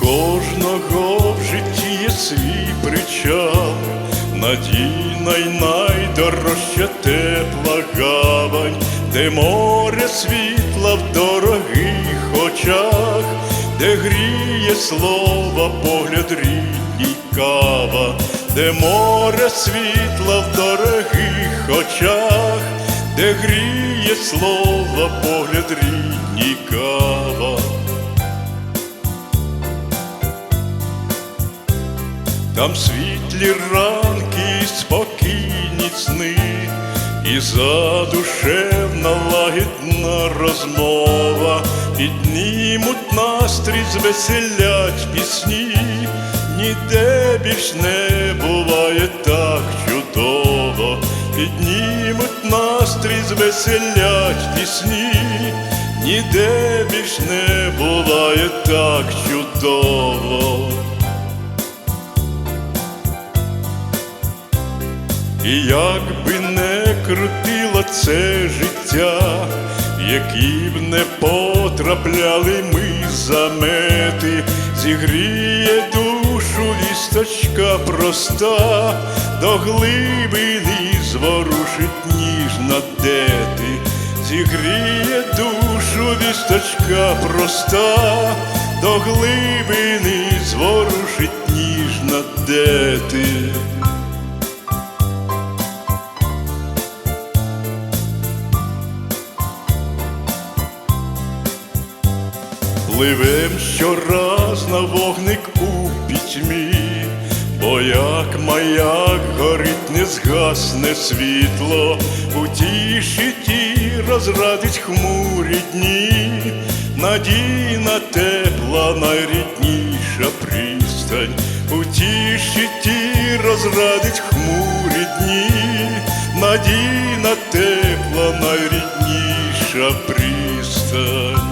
кожного в житті є свій причал, надійна й найдорожча тепла гавань, де море світла в дорогих очах, де гріє слова, погляд рідній кава, де море світла в дорогих очах, де гріє слова, погляд рідній кава. Там світлі ранки, спокійні сни, і задушевна лагідна розмова, піднімуть настрій, звеселять пісні, ніде більш не буває так чудово, піднімуть настрій, звеселять пісні, ніде більш не буває так чудово. І як би не крутило це життя, які б не потрапляли ми замети, зігріє душу вісточка проста, до глибини зворушить ніжна дети, зігріє душу вісточка проста, до глибини зворушить ніжна дети. Пливем щораз на вогник у пітьмі, бо як маяк горить, не згасне світло, у тіші розрадить хмурі дні, надійна тепла, найрідніша пристань, у тіші ті розрадить хмурі дні, надійна тепла, найрідніша пристань.